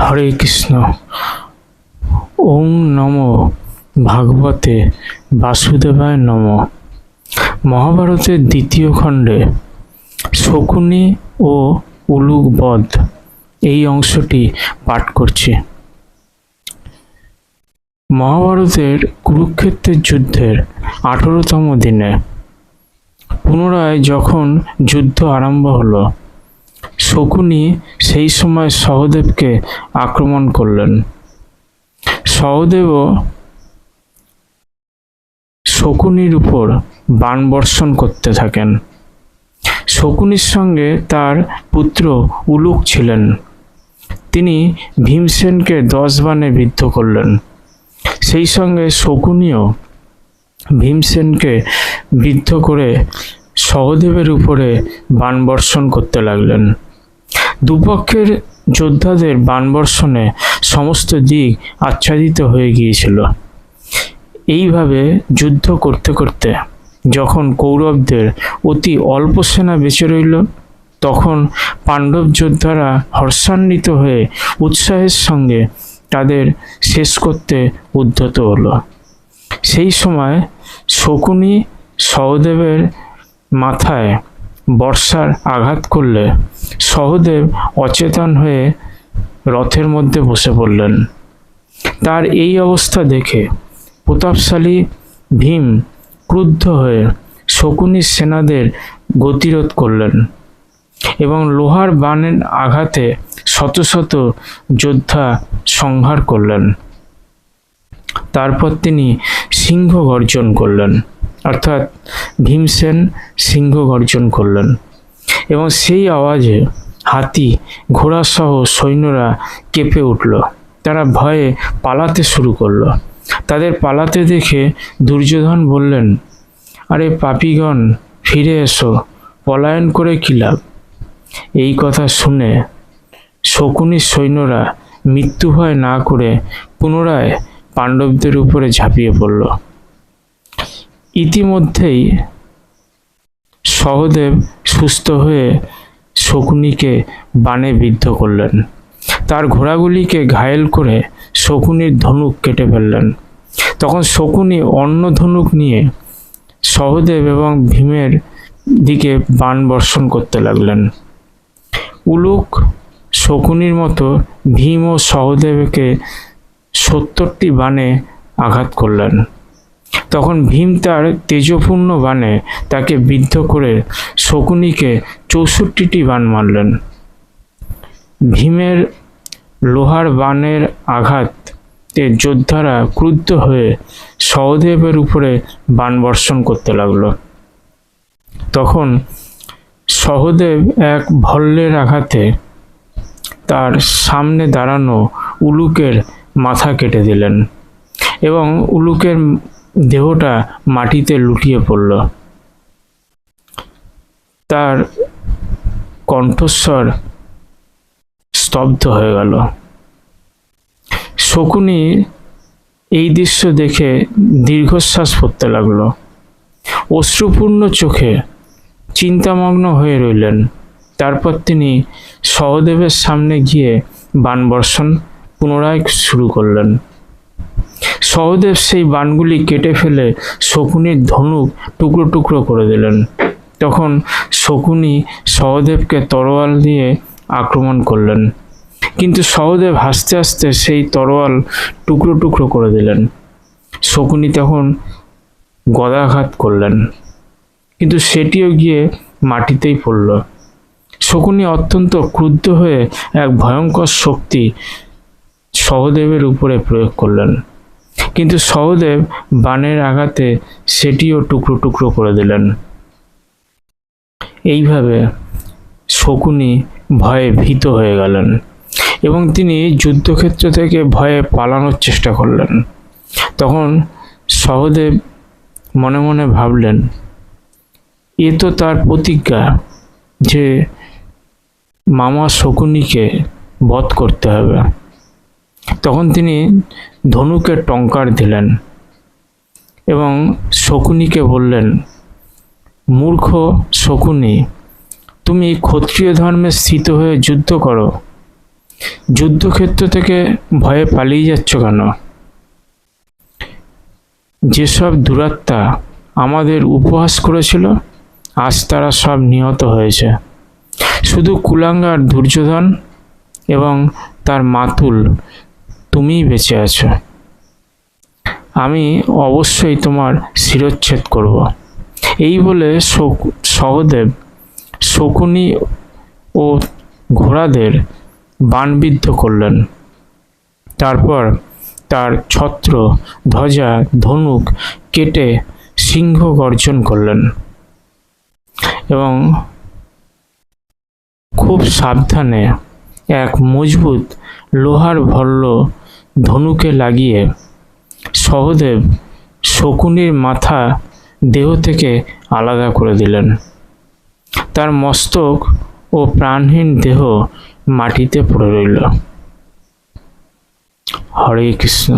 হরে কৃষ্ণ। ওম নম ভাগবতে বাসুদেবায় নম। মহাভারতের দ্বিতীয় খণ্ডে শকুনি ও উলুক বধ এই অংশটি পাঠ করছি। মহাভারতের কুরুক্ষেত্রের যুদ্ধের আঠেরোতম দিনে, পুনরায় যখন যুদ্ধ আরম্ভ হলো শকুনি সেই সময় সহদেবকে আক্রমণ করলেন। সহদেবও শকুনির উপর বাণ বর্ষণ করতে থাকেন। শকুনির সঙ্গে তার পুত্র উলুক ছিলেন। তিনি ভীমসেনকে দশ বাণে বিদ্ধ করলেন। সেই সঙ্গে শকুনিও ভীমসেনকে বিদ্ধ করে সহদেবের উপরে বাণ বর্ষণ করতে লাগলেন। দুপক্ষের যোদ্ধাদের বানবর্ষণে সমস্ত দিক আচ্ছাদিত হয়ে গিয়েছিল। এইভাবে যুদ্ধ করতে করতে যখন কৌরবদের অতি অল্প সেনা বেঁচে রইল, তখন পাণ্ডব যোদ্ধারা হর্ষান্বিত হয়ে উৎসাহের সঙ্গে তাদের শেষ করতে উদ্যত হলো। সেই সময় শকুনি সহদেবের মাথায় বর্ষার আঘাত করলে সহদেব অচেতন হয়ে রথের মধ্যে বসে পড়লেন। তার এই অবস্থা দেখে প্রতাপশালী ভীম ক্রুদ্ধ হয়ে শকুনি সেনাদের গতিরোধ করলেন এবং লোহার বানের আঘাতে শত শত যোদ্ধা সংহার করলেন। তারপর তিনি সিংহ গর্জন করলেন। অর্থাৎ ভীমসেন সিংহ গর্জন করলেন। এবং সেই আওয়াজে হাতি, ঘোড়াসহ সৈন্যরা কেঁপে উঠল। তারা ভয়ে পালাতে শুরু করল। তাদের পালাতে দেখে দুর্যোধন বললেন, আরে পাপিগণ, ফিরে এসো। পলায়ন করে কী এই কথা শুনে শকুনির সৈন্যরা মৃত্যু ভয় না করে পুনরায় পাণ্ডবদের উপরে ঝাঁপিয়ে পড়ল। ইতিমধ্যেই সহদেব সুস্থ হয়ে শকুনিকে বাণে বিদ্ধ করলেন। তার ঘোড়াগুলিকে ঘায়েল করে শকুনির ধনুক কেটে ফেললেন। তখন শকুনি অন্য ধনুক নিয়ে সহদেব এবং ভীমের দিকে বাণ বর্ষণ করতে লাগলেন। উলুক শকুনির মতো ভীম ও সহদেবকে সত্তরটি বাণে আঘাত করলেন। তখন ভীম তার তেজপূর্ণ বাণে তাকে বিদ্ধ করে শকুনিকে চৌষট্টিটি বাণ মারলেন। ভীমের লোহার বাণের আঘাতে যোদ্ধারা ক্রুদ্ধ হয়ে সহদেবের উপরে বাণ বর্ষণ করতে লাগল। তখন সহদেব এক ভল্লের আঘাতে তার সামনে দাঁড়ানো উলুকের মাথা কেটে দিলেন এবং উলুকের দেহটা মাটিতে লুটিয়ে পড়ল। তার কণ্ঠস্বর স্তব্ধ হয়ে গেল। শকুনি এই দৃশ্য দেখে দীর্ঘশ্বাস পড়তে লাগল। অশ্রুপূর্ণ চোখে চিন্তামগ্ন হয়ে রইলেন। তারপর তিনি সহদেবের সামনে গিয়ে বাণবর্ষণ পুনরায় শুরু করলেন। সহদেব সেই বাণগুলি কেটে ফেলে শকুনির ধনুক টুকরো টুকরো করে দিলেন। তখন শকুনি সহদেবকে তরোয়াল দিয়ে আক্রমণ করলেন। কিন্তু সহদেব হাসতে হাসতে সেই তরোয়াল টুকরো টুকরো করে দিলেন। শকুনি তখন গদাঘাত করলেন। কিন্তু সেটিও গিয়ে মাটিতেই পড়ল। শকুনি অত্যন্ত ক্রুদ্ধ হয়ে এক ভয়ঙ্কর শক্তি সহদেবের উপরে প্রয়োগ করলেন। কিন্তু সহদেব বানের আঘাতে সেটিও টুকরো টুকরো করে দিলেন। এইভাবে শকুনি ভয়ে ভীত হয়ে গেলেন এবং তিনি যুদ্ধক্ষেত্র থেকে ভয়ে পালানোর চেষ্টা করলেন। তখন সহদেব মনে মনে ভাবলেন, এ তো তার প্রতিজ্ঞা যে মামা শকুনিকে বধ করতে হবে। তখন তিনি ধনুকে টঙ্কার দিলেন এবং শকুনিকে বললেন, মূর্খ শকুনি, তুমি ক্ষত্রিয় ধর্মে স্থিত হয়ে যুদ্ধ করো। যুদ্ধক্ষেত্র থেকে ভয়ে পালিয়ে যাচ্ছ কেন? যেসব দুরাত্মা আমাদের উপহাস করেছিল, আজ তারা সব নিহত হয়েছে। শুধু কুলাঙ্গার দুর্যোধন এবং তার মাতুল তুমিই বেঁচে আছো। আমি অবশ্যই তোমার শিরচ্ছেদ করব। এই বলে সহদেব, শকুনি ও ঘোড়াদের বাণবিদ্ধ করলেন। তারপর তার ছত্র, ধ্বজা, ধনুক কেটে সিংহ গর্জন করলেন এবং খুব সাবধানে এক মজবুত লোহার ভল্ল ধনুকে লাগিয়ে সহদেব শকুনির মাথা দেহ থেকে আলাদা করে দিলেন। তার মস্তক ও প্রাণহীন দেহ মাটিতে পড়ে রইল। হরে কৃষ্ণ।